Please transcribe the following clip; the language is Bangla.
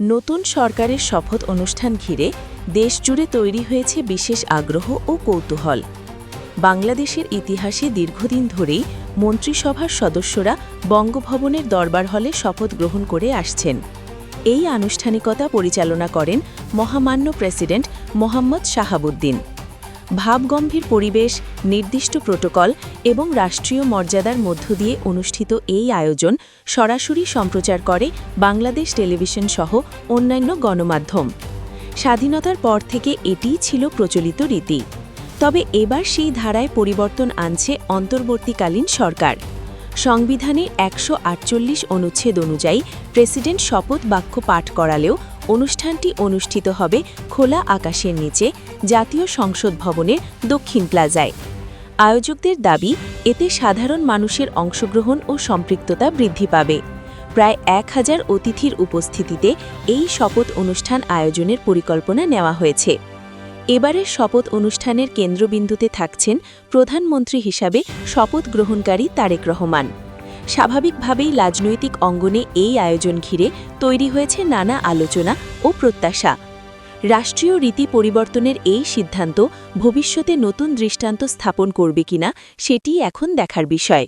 নতুন সরকারের শপথ অনুষ্ঠান ঘিরে দেশজুড়ে তৈরি হয়েছে বিশেষ আগ্রহ ও কৌতূহল। বাংলাদেশের ইতিহাসে দীর্ঘদিন ধরেই মন্ত্রিসভার সদস্যরা বঙ্গভবনের দরবার হলে শপথ গ্রহণ করে আসছেন। এই আনুষ্ঠানিকতা পরিচালনা করেন মহামান্য প্রেসিডেন্ট মোহাম্মদ শাহাবুদ্দিন। ভাবগম্ভীর পরিবেশ, নির্দিষ্ট প্রোটোকল এবং রাষ্ট্রীয় মর্যাদার মধ্য দিয়ে অনুষ্ঠিত এই আয়োজন সরাসরি সম্প্রচার করে বাংলাদেশ টেলিভিশন সহ অন্যান্য গণমাধ্যম। স্বাধীনতার পর থেকে এটিই ছিল প্রচলিত রীতি। তবে এবার সেই ধারায় পরিবর্তন আনছে অন্তর্বর্তীকালীন সরকার। সংবিধানের একশো আটচল্লিশ অনুচ্ছেদ অনুযায়ী প্রেসিডেন্ট শপথ বাক্য পাঠ করালেও অনুষ্ঠানটি অনুষ্ঠিত হবে খোলা আকাশের নিচে, জাতীয় সংসদ ভবনের দক্ষিণ প্লাজায়। আয়োজকদের দাবি, এতে সাধারণ মানুষের অংশগ্রহণ ও সম্পৃক্ততা বৃদ্ধি পাবে। প্রায় এক হাজার অতিথির উপস্থিতিতে এই শপথ অনুষ্ঠান আয়োজনের পরিকল্পনা নেওয়া হয়েছে। এবারের শপথ অনুষ্ঠানের কেন্দ্রবিন্দুতে থাকছেন প্রধানমন্ত্রী হিসাবে শপথ গ্রহণকারী তারেক রহমান। স্বাভাবিকভাবেই রাজনৈতিক অঙ্গনে এই আয়োজন ঘিরে তৈরি হয়েছে নানা আলোচনা ও প্রত্যাশা। রাষ্ট্রীয় রীতি পরিবর্তনের এই সিদ্ধান্ত ভবিষ্যতে নতুন দৃষ্টান্ত স্থাপন করবে কিনা সেটি এখন দেখার বিষয়।